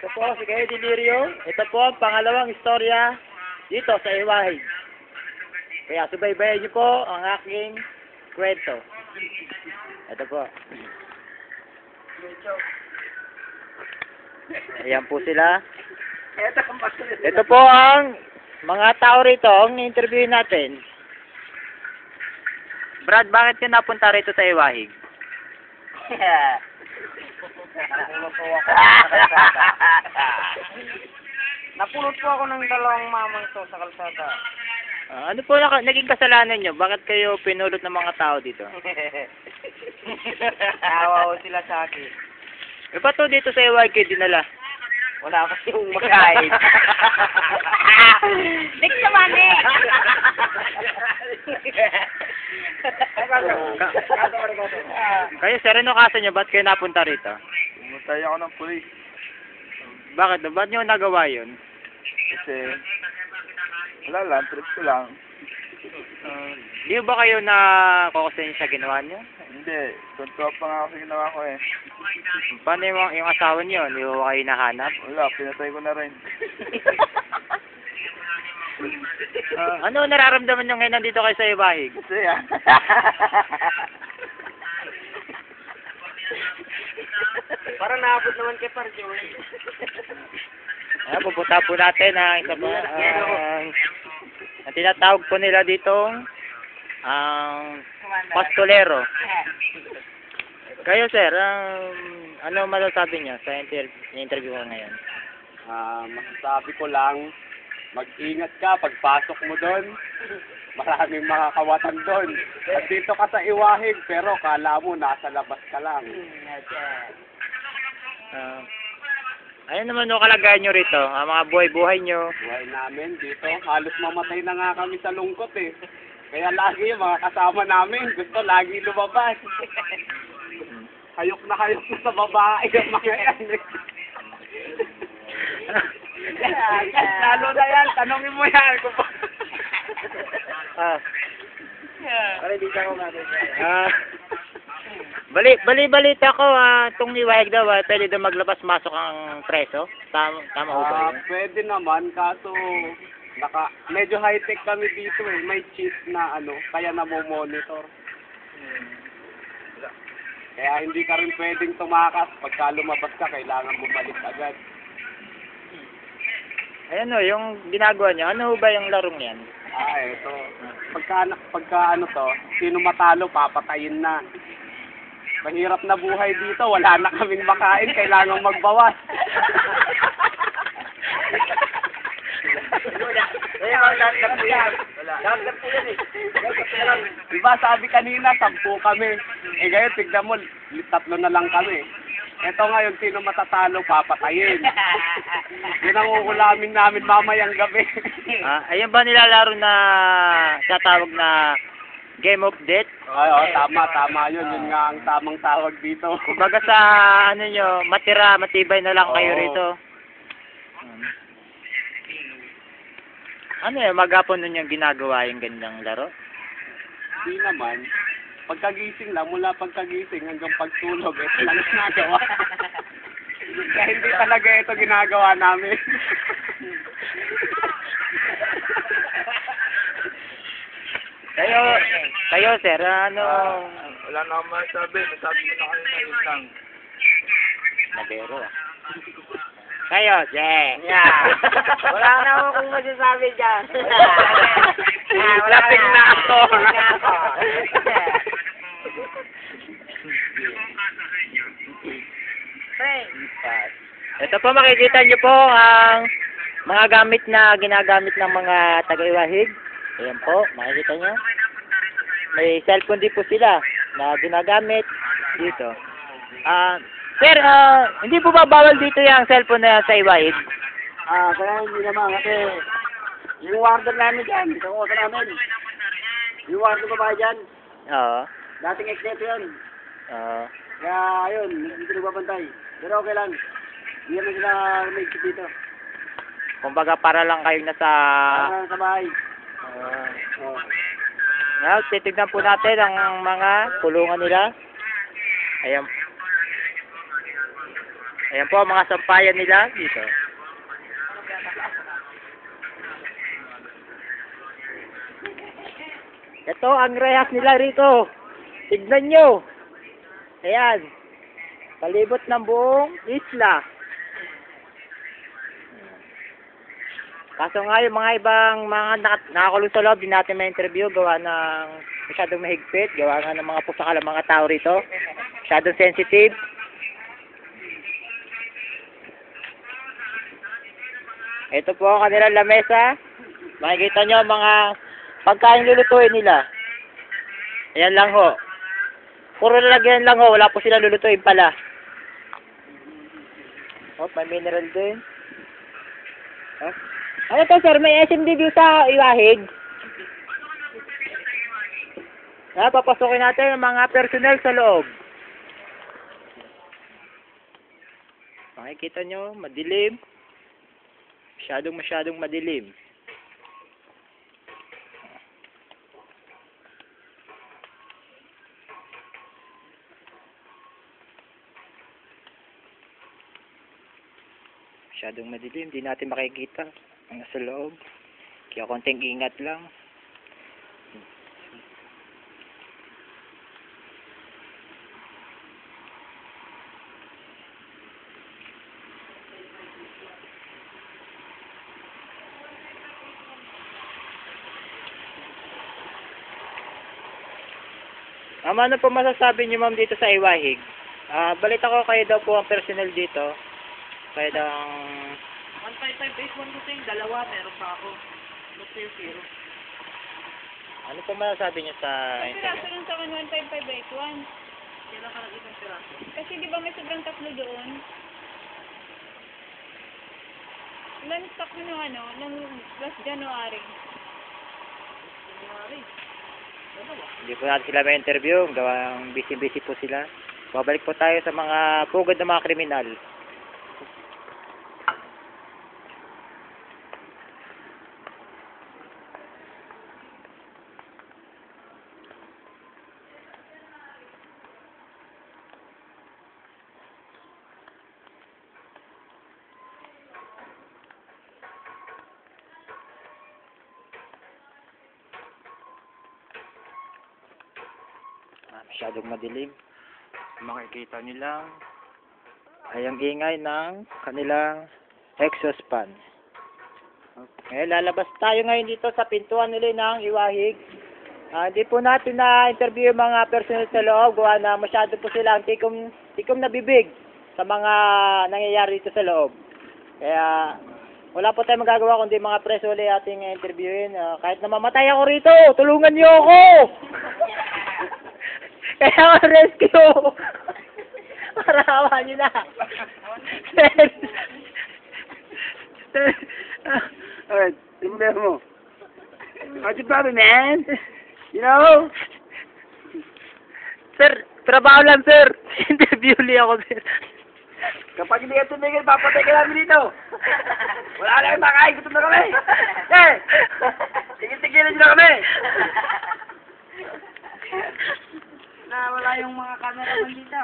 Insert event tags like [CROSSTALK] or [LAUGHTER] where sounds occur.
Ito po si Kayo Delirio. Ito po ang pangalawang istorya dito sa Iwahig. Kaya subaybayan niyo po ang aking kwento. Ito po. Ayan po sila. Ito po ang mga tao rito ang interview natin. Brad, bakit ka napunta rito sa Iwahig? [LAUGHS] [LAUGHS] Napulot po ako ng dalawang mamang to sa kalsada. Ah, ano po naka, naging kasalanan nyo? Bakit kayo pinulot ng mga tao dito? [LAUGHS] Nawaw sila sa akin. E ba't to dito sa kayo dinala? Wala kasi yung makain. [LAUGHS] Dik naman eh! Kayo, sir, ano kaso nyo? Ba't kayo napunta rito? Pumatay ako ng pulis. Bakit? Ba't nyo nagawa yun? Kasi, wala lang, trip ko lang. Uh, di ba kayo na kukusin sa ginawa nyo? Hindi, tuntua pa nga ako sa ginawa ko eh. Paano yung, yung asawa nyo? Hindi ba kayo nahanap? Wala, pinatay ko na rin. [LAUGHS] Ah, ano nararamdaman nyo ngayon nandito kayo sa Iwahig? Kasi ah. Para naabot naman kay Parjo eh. Ayan, pupunta po natin ang isa pa. Ang, ang tinatawag po nila dito ang pastolero. Kayo sir, um, ano masasabi niyo sa inter- interview ko ngayon? Ah, masasabi ko lang, mag-ingat ka pagpasok mo doon. Maraming makakawatan doon. At dito ka sa iwahig, pero kala mo nasa labas ka lang. Uh, ayun naman no kalagayan nyo rito, ang mga buhay-buhay nyo. Buhay namin dito, halos mamatay na nga kami sa lungkot eh. Kaya lagi yung mga kasama namin, gusto lagi lumabas. hayok na hayok na sa babae yung mga yan. eh. [LAUGHS] Lalo na yan, tanongin mo yan. Kung pa- ah, ah, bali, bali, balita ko, ah, itong iwahig daw, ah, pwede daw maglabas-masok ang preso. Tama, tama ho ba Ah, yun? pwede naman, kaso naka, medyo high-tech kami dito eh. May chip na ano, kaya namomonitor. Kaya hindi ka rin pwedeng tumakas. Pagka lumabas ka, kailangan bumalik agad. Ayan o, yung ginagawa nyo, ano ba yung larong yan? Ah, eto. Pagka, pagka ano to, sino matalo, papatayin na. Mahirap na buhay dito, wala na kaming makain, kailangan magbawas. Diba sabi kanina, sampu kami. Eh ngayon, tignan mo, tatlo na lang kami. Eto ngayon, sino matatalo, papatayin. [LAUGHS] Yun ang ukulamin namin mamayang gabi. [LAUGHS] Ah, ayun ba nilalaro na tatawag na Game of Death? Ay, oh, tama, tama yun. Yun nga ang tamang tawag dito. Kumbaga sa ano nyo, matira, matibay na lang kayo Oo. rito. Ano yun, maghapon nun yung ginagawa yung gandang laro? Hindi naman. Pagkagising lang, mula pagkagising hanggang pagtulog, ito lang ginagawa. [LAUGHS] Kaya hindi talaga ito ginagawa namin. Kayo, kayo sir, ano, wala na akong masabi. Nasabi ko na kayo na yun lang. nabero ah. Kayo, Je. Yeah. [LAUGHS] Wala na ako kung masasabi dyan. [LAUGHS] Ah, wala Lasing na ako. Lasing na ako. Ito po makikita nyo po ang mga gamit na ginagamit ng mga taga-iwahig. Ayan po, makikita nyo. May cellphone din po sila na ginagamit dito. Ah, sir, ah, hindi po ba bawal dito yung cellphone na yan sa iwahig? Ah, kaya hindi naman kasi yung warden namin dyan, sa osa namin. Yung warden babae dyan, Oo. dating ex-neto yun. Oo. Kaya ayun, hindi ko nagbabantay. Pero okay lang. Hindi naman sila may isip dito. kumbaga para lang kayo nasa... Sa bahay. Uh, Oh. Now, titignan po natin ang mga kulungan nila. Ayan. Ayan po, mga sampayan nila dito. Ito ang rehas nila rito. Tignan nyo. Ayan. Palibot ng buong isla. Kaso nga yung mga ibang mga nak- nakakulong sa loob, di natin may interview gawa ng masyadong mahigpit, gawa nga ng mga pusakal ng mga tao rito. Masyadong sensitive. Ito po ang kanilang lamesa. Makikita nyo mga pagkain lulutuin nila. Ayan lang ho. Puro lalagyan lang ho. Wala po sila lulutuin pala. Oh, may mineral din. Oh. Ano to sir? May SMD view sa Iwahig. Ah, papasokin natin ang mga personnel sa loob. Makikita nyo, madilim. Masyadong masyadong madilim. Masyadong madilim, di natin makikita ang nasa loob. Kaya konting ingat lang. Ma'am, ano po masasabi niyo ma'am dito sa Iwahig? Ah, balita ko kayo daw po ang personnel dito. Kayo daw ang 155 base 1 ko yung dalawa, meron pa ako. Gusto yung zero. Ano po masasabi niyo sa May piraso lang sa 115 by 1. Kailan ka isang piraso? Kasi di ba may sobrang tatlo doon? Ilan stock mo nung ano, nung last January? January. Dalawa. Hindi po natin sila may interview. Gawang busy-busy po sila. Babalik po tayo sa mga pugad ng mga kriminal. Ah, masyadong madilim. Makikita nilang ay ang ingay ng kanilang exhaust fan. Okay, lalabas tayo ngayon dito sa pintuan nila ng Iwahig. Ah, Hindi po natin na-interview yung mga personal sa loob. Gawa na masyado po sila ang tikom, tikom na bibig sa mga nangyayari dito sa loob. Kaya wala po tayong magagawa kundi mga preso ulit ating interviewin. Ah, kahit na mamatay ako rito, tulungan niyo ako! Kaya rescue! Para hawa niyo na. Alright, tingnan mo. What's your problem, man? You know? Sir, trabaho lang, sir. Interview li ako, sir. Kapag hindi ka tumigil, papatay ka namin dito. Wala na kayong makain, gutom na kami. Eh! Tigil-tigilan nyo na kami. Na wala yung mga cameraman dito.